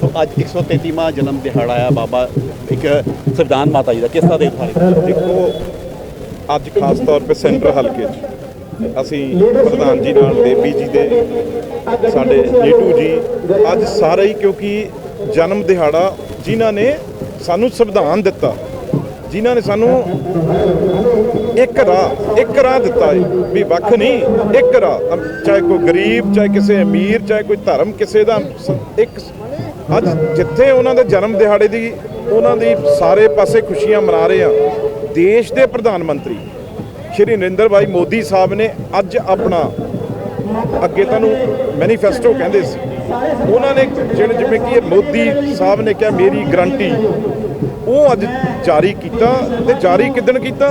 ਸੋ ਅੱਜ 133ਵਾਂ ਜਨਮ ਦਿਹਾੜਾ ਆ ਬਾਬਾ, ਇੱਕ ਸੰਵਿਧਾਨ ਮਾਤਾ ਜੀ ਦਾ, ਕਿਸ ਤਰ੍ਹਾਂ ਦੇ ਉਠਾਰੇ ਦੇਖੋ, ਅੱਜ ਖਾਸ ਤੌਰ 'ਤੇ ਸੈਂਟਰ ਹਲਕੇ 'ਚ ਅਸੀਂ ਪ੍ਰਧਾਨ ਜੀ ਨਾਲ ਦੇਵੀ ਜੀ ਦੇ, ਸਾਡੇ ਨੀਟੂ ਜੀ, ਅੱਜ ਸਾਰੇ ਹੀ, ਕਿਉਂਕਿ ਜਨਮ ਦਿਹਾੜਾ ਜਿਨ੍ਹਾਂ ਨੇ ਸਾਨੂੰ ਸੰਵਿਧਾਨ ਦਿੱਤਾ, ਜਿਨ੍ਹਾਂ ਨੇ ਸਾਨੂੰ ਇੱਕ ਰਾਹ ਇੱਕ ਰਾਹ ਦਿੱਤਾ ਹੈ ਵੀ ਵੱਖ ਨਹੀਂ, ਇੱਕ ਰਾਹ, ਚਾਹੇ ਕੋਈ ਗਰੀਬ, ਚਾਹੇ ਕਿਸੇ ਅਮੀਰ, ਚਾਹੇ ਕੋਈ ਧਰਮ, ਕਿਸੇ ਦਾ, ਇੱਕ ਅੱਜ ਜਿੱਥੇ ਉਹਨਾਂ ਦੇ ਜਨਮ ਦਿਹਾੜੇ ਦੀ ਉਹਨਾਂ ਦੀ ਸਾਰੇ ਪਾਸੇ ਖੁਸ਼ੀਆਂ ਮਨਾ ਰਹੇ ਆ ਦੇਸ਼ ਦੇ ਪ੍ਰਧਾਨ ਮੰਤਰੀ ਸ਼੍ਰੀ ਨਰਿੰਦਰ ਭਾਈ ਮੋਦੀ ਸਾਹਿਬ ਨੇ ਅੱਜ ਆਪਣਾ ਅੱਗੇ ਤੁਹਾਨੂੰ ਮੈਨੀਫੈਸਟੋ ਕਹਿੰਦੇ ਸੀ। ਉਹਨਾਂ ਨੇ ਜਿਹੜੇ ਜਿਵੇਂ ਕਿ ਮੋਦੀ ਸਾਹਿਬ ਨੇ ਕਿਹਾ, ਮੇਰੀ ਗਰੰਟੀ। ਉਹ ਅੱਜ ਜਾਰੀ ਕੀਤਾ ਤੇ ਜਾਰੀ ਕਿਦਣ ਕੀਤਾ?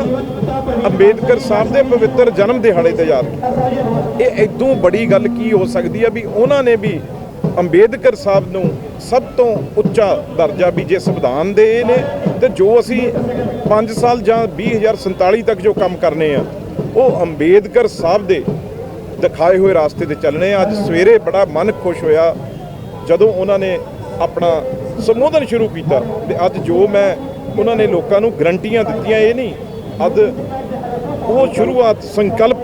ਅੰਬੇਦਕਰ ਸਾਹਿਬ ਦੇ ਪਵਿੱਤਰ ਜਨਮ ਦਿਹਾੜੇ ਤੇ ਯਾਰ ਇਹ ਇਦੋਂ ਬੜੀ ਗੱਲ ਕੀ ਹੋ ਸਕਦੀ ਹੈ ਵੀ ਉਹਨਾਂ ਨੇ ਵੀ ਅੰਬੇਦਕਰ ਸਾਹਿਬ ਨੂੰ ਸਭ ਤੋਂ ਉੱਚਾ ਦਰਜਾ ਵੀ ਜੇ ਸੰਵਿਧਾਨ ਦੇ ਨੇ ਤੇ ਜੋ ਅਸੀਂ 5 ਸਾਲ ਜਾਂ 2047 ਤੱਕ ਜੋ ਕੰਮ ਕਰਨੇ ਆ, ਉਹ ਅੰਬੇਦਕਰ ਸਾਹਿਬ ਦੇ ਦਿਖਾਏ ਹੋਏ ਰਾਸਤੇ ਤੇ ਚੱਲਣੇ ਆ। ਅੱਜ ਸਵੇਰੇ ਬੜਾ ਮਨ ਖੁਸ਼ ਹੋਇਆ ਜਦੋਂ ਉਹਨਾਂ ਨੇ ਆਪਣਾ ਸੰਬੋਧਨ ਸ਼ੁਰੂ ਕੀਤਾ ਤੇ ਅੱਜ ਜੋ ਮੈਂ ਉਹਨਾਂ ਨੇ ਲੋਕਾਂ ਨੂੰ ਗਰੰਟੀਆਂ ਦਿੱਤੀਆਂ, ਇਹ ਨਹੀਂ, ਅੱਜ ਉਹ ਸ਼ੁਰੂਆਤ ਸੰਕਲਪ,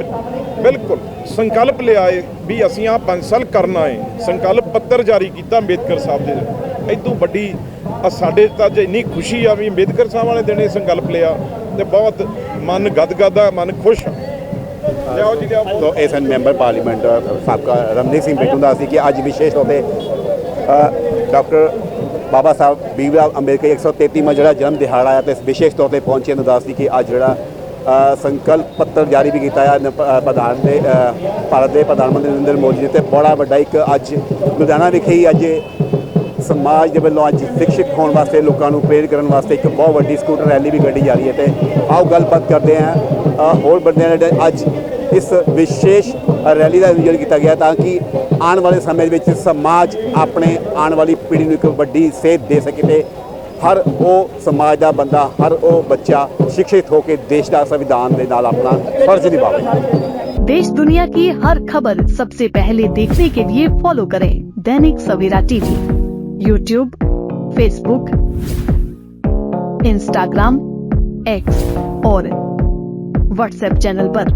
ਬਿਲਕੁਲ, ਸੰਕਲਪ ਲਿਆਏ ਵੀ ਅਸੀਂ ਆ 5 ਸਾਲ ਕਰਨਾ ਹੈ ਸੰਕਲਪ ਪੱਤਰ ਜਾਰੀ ਕੀਤਾ ਅੰਬੇਦਕਰ ਸਾਹਿਬ ਦੇ ਇਦੋਂ ਵੱਡੀ ਸਾਡੇ ਤਾਂ ਅੱਜ ਇੰਨੀ ਖੁਸ਼ੀ ਆ ਵੀ ਅੰਬੇਦਕਰ ਸਾਹਿਬ ਵਾਲੇ ਦਿਨ ਇਹ ਸੰਕਲਪ ਲਿਆ ਤੇ ਬਹੁਤ ਮਨ ਗਦਗਦਾ ਮਨ ਖੁਸ਼ ਆ। ਲਿਆਓ ਜੀ, ਲਿਆਓ। ਤੋਂ ਇਹ ਮੈਂਬਰ ਪਾਰਲੀਮੈਂਟ, ਸਾਬਕਾ ਰਮਨੀਤ ਸਿੰਘ ਬਿੱਟੂ ਦਾ ਸੀ ਕਿ ਅੱਜ ਵਿਸ਼ੇਸ਼ ਤੌਰ ਤੇ ਡਾਕਟਰ ਬਾਬਾ ਸਾਹਿਬ ਬੀਬੀ ਅੰਬੇਦਕਰ 133ਵਾਂ ਜਿਹੜਾ ਜਨਮ ਦਿਹਾੜਾ ਆ ਤੇ ਵਿਸ਼ੇਸ਼ ਤੌਰ ਤੇ ਪਹੁੰਚੇ ਨੂੰ ਦੱਸਦੀ ਕਿ ਅੱਜ ਜਿਹੜਾ ਸੰਕਲਪ ਪੱਤਰ ਜਾਰੀ ਵੀ ਕੀਤਾ ਹੈ ਪ੍ਰਧਾਨ ਦੇ ਭਾਰਤ ਦੇ ਪ੍ਰਧਾਨ ਮੰਤਰੀ ਨਰਿੰਦਰ ਮੋਦੀ ਜੀ ਤੇ ਬੜਾ ਵੱਡਾ ਇੱਕ ਅੱਜ ਲੁਧਿਆਣਾ ਵਿਖੇ ਹੀ ਅੱਜ ਸਮਾਜ ਦੇ ਵੱਲੋਂ ਅੱਜ ਸਿੱਖਿਤ ਹੋਣ ਵਾਸਤੇ ਲੋਕਾਂ ਨੂੰ ਪ੍ਰੇਰਿਤ ਕਰਨ ਵਾਸਤੇ ਇੱਕ ਬਹੁਤ ਵੱਡੀ ਸਕੂਟਰ ਰੈਲੀ ਵੀ ਕੱਢੀ ਜਾ ਰਹੀ ਹੈ ਤੇ ਆਓ ਗੱਲਬਾਤ ਕਰਦੇ ਹਾਂ ਹੋਰ ਬੰਦਿਆਂ ਨੇ ਜਿਹੜੇ ਅੱਜ ਇਸ ਵਿਸ਼ੇਸ਼ ਰੈਲੀ ਦਾ ਆਯੋਜਨ ਕੀਤਾ ਗਿਆ ਤਾਂ ਕਿ ਆਉਣ ਵਾਲੇ ਸਮੇਂ ਦੇ ਵਿੱਚ ਸਮਾਜ ਆਪਣੇ ਆਉਣ ਵਾਲੀ ਪੀੜ੍ਹੀ ਨੂੰ ਇੱਕ ਵੱਡੀ ਸੇਧ ਦੇ ਸਕੇ ਤੇ ਹਰ ਉਹ ਸਮਾਜ ਦਾ ਬੰਦਾ ਹਰ ਉਹ ਬੱਚਾ शिक्षित होकर देश का संविधान ਦੇ ਨਾਲ ਆਪਣਾ ਫਰਜ਼ ਨਿਭਾਵੇ देश दुनिया की हर खबर सबसे पहले देखने के लिए फॉलो करें Dainik Savera TV YouTube Facebook Instagram X और व्हाट्सएप चैनल पर।